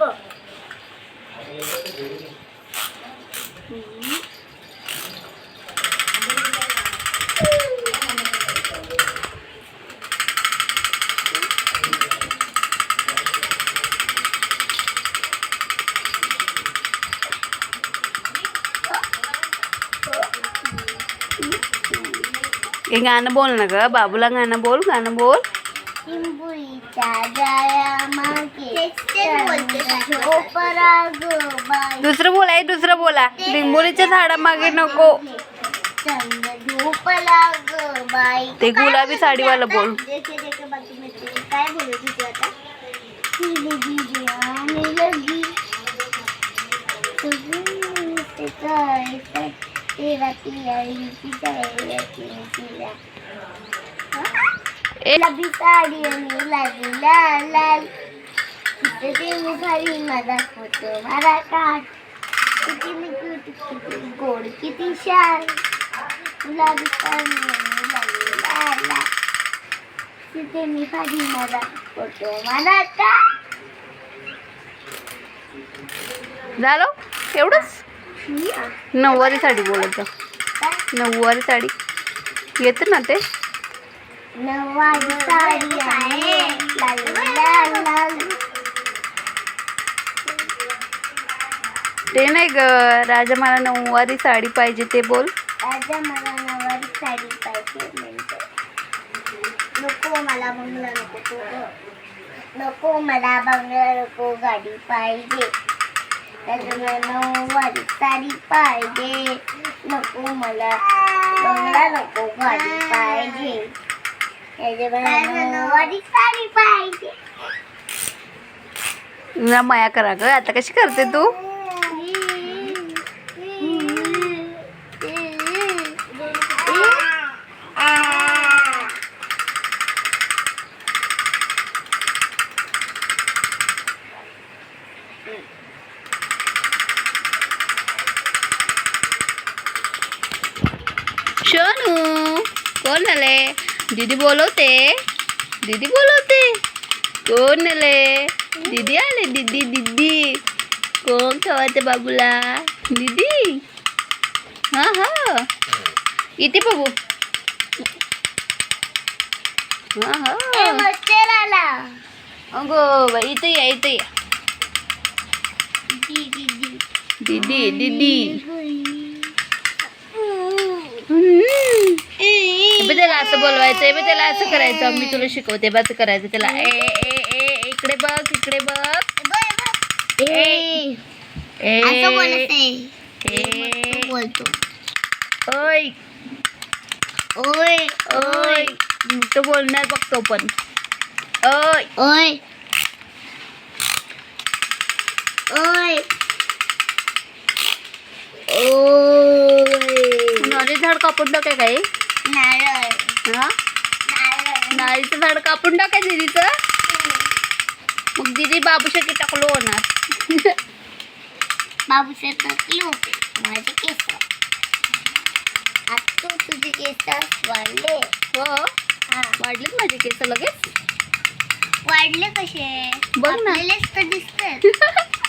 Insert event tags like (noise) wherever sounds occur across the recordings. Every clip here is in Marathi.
बघ हे गाणं बोल ना ग बाबूला गाणं बोल गाणं बोल दुसरं बोला हे दुसरं बोला. लिंबोळीच्या झाडामागे नको. चंद झोपला ग बाई ते गुलाबी साडीवाला बोल. देखे देखे बाकी मी तुला काय बोलू तुझी आता गुलाबी साडी आणि लाली लाल लाल तिथे ते मी घरी माझा फोटो किती मी क्यूट किती गोड किती शान. गुलाबी साडी आणि लाली लाल लाल तिथे मी घरी माझा फोटो झालं? एवढंच? नऊवारी साडी बोलायचं नऊवारी साडी. येतं ना ते? नवारी साडी आहे लाल लाल लाल ते नाही ग राजा मला नऊवारी साडी पाहिजे ते बोल. राजा मला नवारी साडी पाहिजे नको मला बंगला नको तो ग. नको मला बंगला नको गाडी पाहिजे. त्याच्यामुळे नऊवारी साडी पाहिजे. नको मला बंगला नको गाडी पाहिजे. ना माया करा ग आता कशी करते तू? सोनू कोण आले दीदी बोलवते दीदी बोलवते कोण आले दीदी आले दीदी दीदी कोण खवाते बाबूला दीदी हा हा इथे बघू हा हा मस्तेराला अगो बाई इथे या इथे या दीदी दीदी दीदी बे त्याला असं बोलवायचं आहे बे त्याला असं करायचं मी तुला शिकवते बस करायचं त्याला. ए ए ए इकडे बघ इकडे बघ. ए ए असं बोलत ए. बोलतो. ओय. ओय ओय. तो बोलणार बघ तो पण. ओय. ओय. ओय. ओय. झाड कापून टाकाय काय? नारळ हा नारळ नारळीचं झाड कापून टाकाय दिदीचं. मग दिदी बाबूसाठी टाकलो होणार. बाबू शेतात होते. माझे केस. आता तुझे केस वाढले. हो? वाढलेत माझे केस लगेच? वाढले कसे? बघ ना. तर दिसतात. (laughs)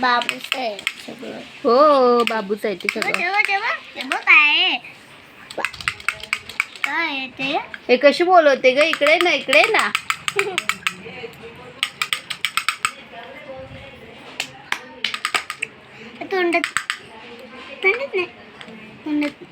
बाबूच आहे सगळं. हो बाबूच आहे ते सगळं. तेव्हा तेव्हा तेव्हा काय आहे? काय आहे ते? हे कशी बोलवते ग? इकडे ना इकडे ना. तोंडात तोंडात नाही. तोंडात